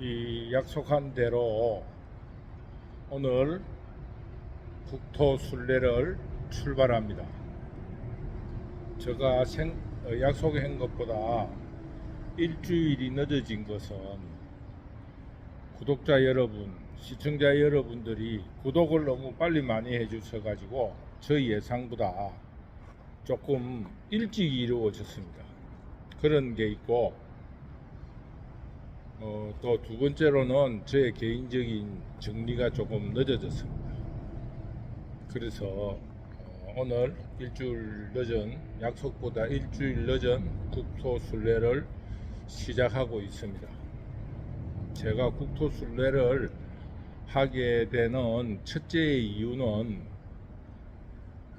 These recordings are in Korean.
이 약속한 대로 오늘 국토 순례를 출발합니다. 제가 생, 어, 약속한 것보다 일주일이 늦어진 것은 구독자 여러분, 시청자 여러분들이 구독을 너무 빨리 많이 해주셔가지고 저희 예상보다 조금 일찍 이루어졌습니다. 그런 게 있고 어, 또 두 번째로는 저의 개인적인 정리가 조금 늦어졌습니다. 그래서 어, 오늘 일주일 늦은 약속보다 일주일 늦은 국토 순례를 시작하고 있습니다. 제가 국토 순례를 하게 되는 첫째 이유는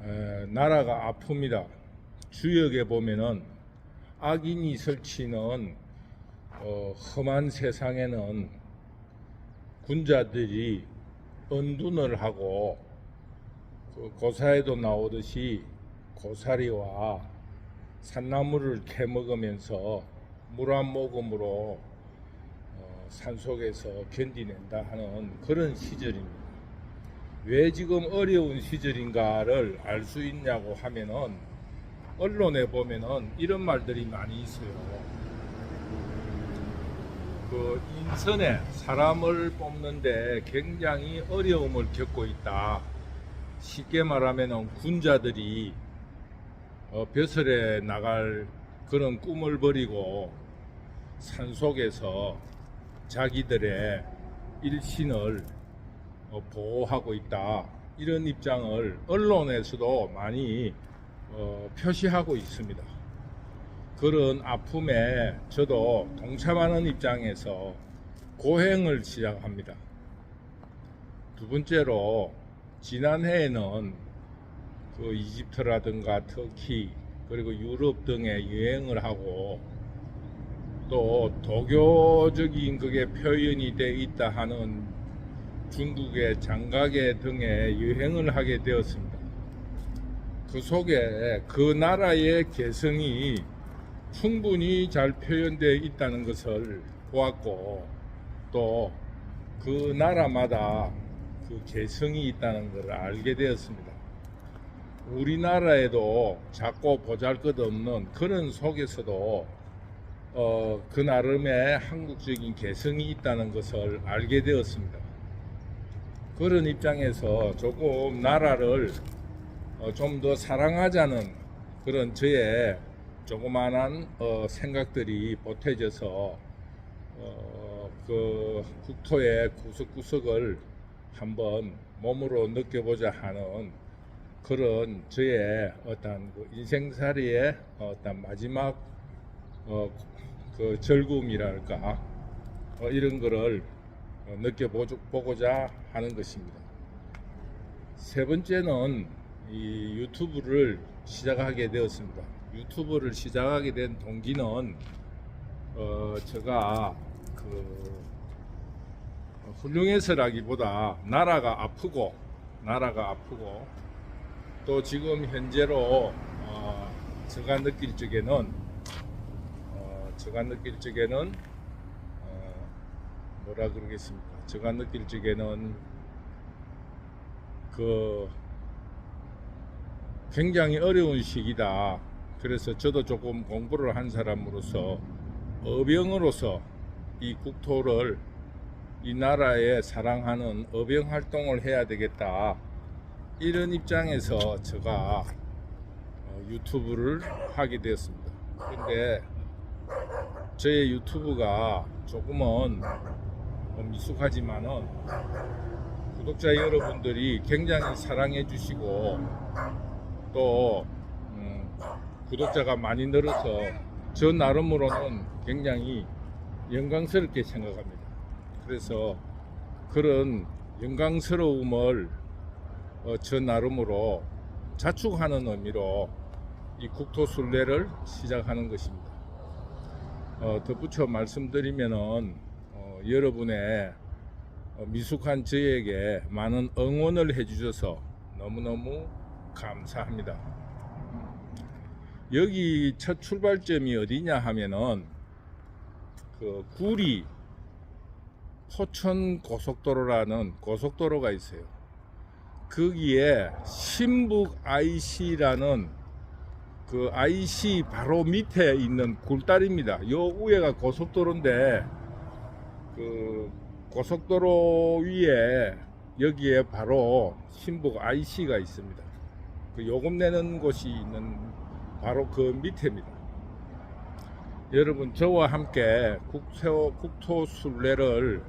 에, 나라가 아픕니다. 주역에 보면은 악인이 설치는 어, 험한 세상에는 군자들이 은둔을 하고 그 고사에도 나오듯이 고사리와 산나물을 캐먹으면서 물 한 모금으로 어, 산속에서 견디낸다 하는 그런 시절입니다. 왜 지금 어려운 시절인가를 알 수 있냐고 하면은 언론에 보면은 이런 말들이 많이 있어요. 그 인선에 사람을 뽑는데 굉장히 어려움을 겪고 있다. 쉽게 말하면은 군자들이 어, 벼슬에 나갈 그런 꿈을 버리고 산속에서 자기들의 일신을 어, 보호하고 있다. 이런 입장을 언론에서도 많이 어, 표시하고 있습니다. 그런 아픔에 저도 동참하는 입장에서 고행을 시작합니다. 두 번째로 지난해에는 그 이집트라든가 터키 그리고 유럽 등에 여행을 하고 또 도교적인 그게 표현이 돼 있다 하는 중국의 장가계 등에 여행을 하게 되었습니다. 그 속에 그 나라의 개성이 충분히 잘 표현되어 있다는 것을 보았고 또 그 나라마다 그 개성이 있다는 것을 알게 되었습니다. 우리나라에도 작고 보잘것없는 그런 속에서도 어, 그 나름의 한국적인 개성이 있다는 것을 알게 되었습니다. 그런 입장에서 조금 나라를 어, 좀 더 사랑하자는 그런 저의 조그만한 어, 생각들이 보태져서 어, 그 국토의 구석구석을 한번 몸으로 느껴보자 하는 그런 저의 어떤 그 인생살이의 어떤 마지막 어, 그 즐거움이랄까 어, 이런 거를 어, 느껴보고자 하는 것입니다. 세 번째는 이 유튜브를 시작하게 되었습니다. 유튜브를 시작하게 된 동기는 어, 제가 그 훌륭해서라기보다 나라가 아프고 나라가 아프고 또 지금 현재로 어, 제가 느낄 적에는 어, 제가 느낄 적에는 어, 뭐라 그러겠습니까? 제가 느낄 적에는 그 굉장히 어려운 시기다. 그래서 저도 조금 공부를 한 사람으로서 어병으로서 이 국토를 이 나라에 사랑하는 어병 활동을 해야 되겠다. 이런 입장에서 제가 어, 유튜브를 하게 되었습니다. 근데 저의 유튜브가 조금은 어, 미숙하지만은 구독자 여러분들이 굉장히 사랑해 주시고 또 음, 구독자가 많이 늘어서 저 나름으로는 굉장히 영광스럽게 생각합니다. 그래서 그런 영광스러움을 어, 저 나름으로 자축하는 의미로 이 국토 순례를 시작하는 것입니다. 어, 덧붙여 말씀드리면은 어, 여러분의 어, 미숙한 저에게 많은 응원을 해주셔서 너무너무 감사합니다. 여기 첫 출발점이 어디냐 하면은 그 구리 포천 고속도로라는 고속도로가 있어요. 거기에 신북 IC라는 그 IC 바로 밑에 있는 굴다리입니다. 요 위에가 고속도로인데 그 고속도로 위에 여기에 바로 신북 IC가 있습니다. 그 요금 내는 곳이 있는 바로 그 밑에입니다. 여러분 저와 함께 국토, 국토 순례를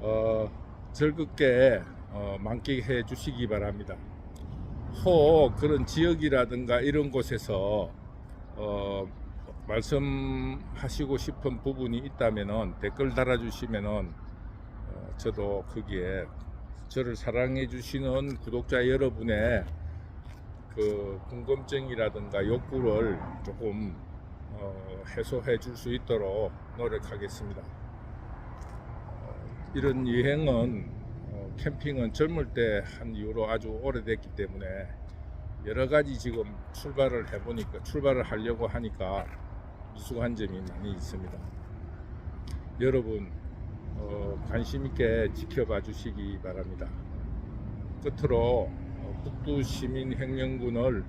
어, 즐겁게 어, 만끽해 주시기 바랍니다. 혹 그런 지역이라든가 이런 곳에서 어, 말씀하시고 싶은 부분이 있다면은 댓글 달아주시면은 어, 저도 거기에 저를 사랑해 주시는 구독자 여러분의 그 궁금증이라든가 욕구를 조금 어, 해소해 줄 수 있도록 노력하겠습니다. 어, 이런 여행은 어, 캠핑은 젊을 때 한 이후로 아주 오래됐기 때문에 여러 가지 지금 출발을 해보니까 출발을 하려고 하니까 미숙한 점이 많이 있습니다. 여러분 어, 관심 있게 지켜봐 주시기 바랍니다. 끝으로 어, 북두 시민행령군을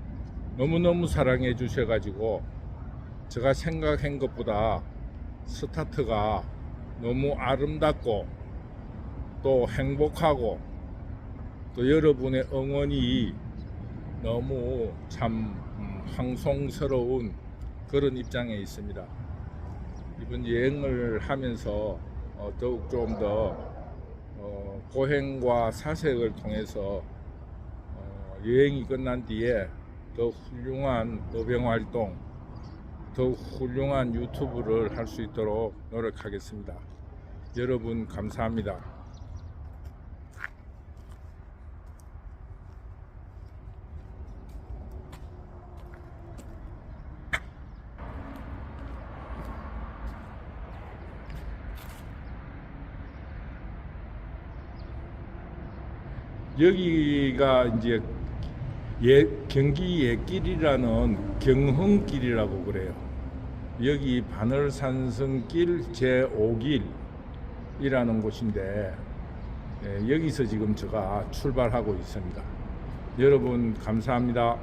너무너무 사랑해 주셔가지고 제가 생각한 것보다 스타트가 너무 아름답고 또 행복하고 또 여러분의 응원이 너무 참 음, 황송스러운 그런 입장에 있습니다. 이번 여행을 하면서 어, 더욱 좀더 어, 고행과 사색을 통해서 어, 여행이 끝난 뒤에 더 훌륭한 어병 활동, 더 훌륭한 유튜브를 할 수 있도록 노력하겠습니다. 여러분 감사합니다. 여기가 이제 예, 경기 예길이라는 경흥길이라고 그래요. 여기 바늘산성길 제5길이라는 곳인데 예, 여기서 지금 제가 출발하고 있습니다. 여러분 감사합니다.